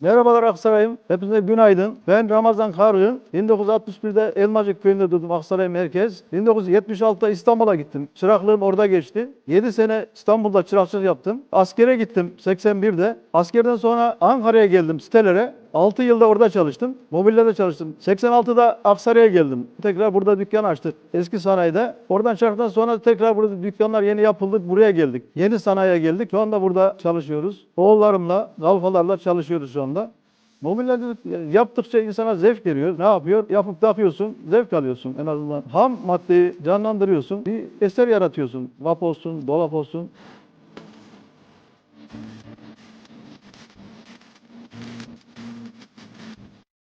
Merhabalar Aksaray'ım. Hepinize günaydın. Ben Ramazan Kargın. 1961'de Elmacık köyünde doğdum Aksaray merkez. 1976'da İstanbul'a gittim. Çıraklığım orada geçti. 7 sene İstanbul'da çırakçılık yaptım. Askere gittim 81'de. Askerden sonra Ankara'ya geldim sitelere. 6 yılda orada çalıştım. Mobilyada çalıştım. 86'da Aksaray'a geldim. Tekrar burada dükkan açtık. Eski sanayide. Oradan çıktıktan sonra tekrar burada dükkanlar yeni yapıldı. Buraya geldik. Yeni sanayiye geldik. Şu anda burada çalışıyoruz. Oğullarımla, kalfalarla çalışıyoruz şu anda. Mobilyacılık yaptıkça insana zevk veriyor. Ne yapıyor? Yapıp takıyorsun, zevk alıyorsun en azından. Ham maddeyi canlandırıyorsun, bir eser yaratıyorsun. Vap olsun, dolap olsun.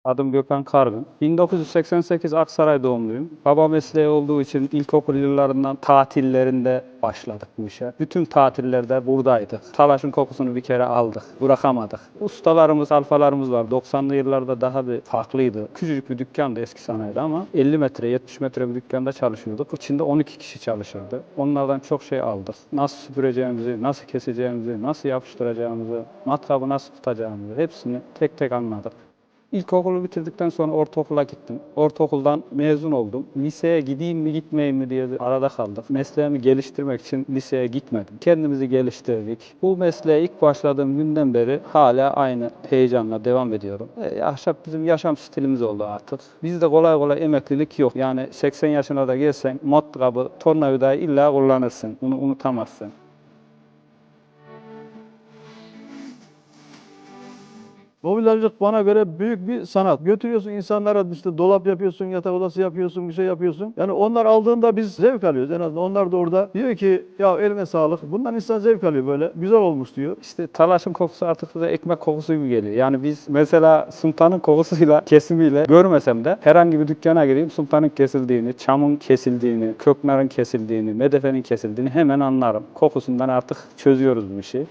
Adım Gökhan Kargın. 1988 Aksaray doğumluyum. Baba mesleği olduğu için ilkokul yıllarından tatillerinde başladık bu işe. Bütün tatillerde buradaydık. Talaşın kokusunu bir kere aldık. Bırakamadık. Ustalarımız, alfalarımız var. 90'lı yıllarda daha bir farklıydı. Küçücük bir dükkandı eski sanayide ama 50 metre, 70 metre bir dükkanda çalışıyorduk. İçinde 12 kişi çalışırdı. Onlardan çok şey aldık. Nasıl süpüreceğimizi, nasıl keseceğimizi, nasıl yapıştıracağımızı, matkabı nasıl tutacağımızı hepsini tek tek anladık. İlkokulu bitirdikten sonra ortaokula gittim. Ortaokuldan mezun oldum. Liseye gideyim mi gitmeyeyim mi diye arada kaldık. Mesleğimi geliştirmek için liseye gitmedim. Kendimizi geliştirdik. Bu mesleğe ilk başladığım günden beri hala aynı heyecanla devam ediyorum. E, ahşap bizim yaşam stilimiz oldu artık. Bizde kolay kolay emeklilik yok. Yani 80 yaşına da gelsen matkabı, tornavidayı illa kullanırsın. Bunu unutamazsın. Mobilyacılık bana göre büyük bir sanat. Götürüyorsun insanlara işte dolap yapıyorsun, yatak odası yapıyorsun, bir şey yapıyorsun. Yani onlar aldığında biz zevk alıyoruz en azından. Onlar da orada diyor ki ya eline sağlık. Bundan insan zevk alıyor böyle. Güzel olmuş diyor. İşte talaşın kokusu artık bize ekmek kokusu gibi geliyor. Yani biz mesela sultanın kokusuyla, kesimiyle görmesem de herhangi bir dükkana gireyim sultanın kesildiğini, çamın kesildiğini, köknarın kesildiğini, medefenin kesildiğini hemen anlarım. Kokusundan artık çözüyoruz bu işi.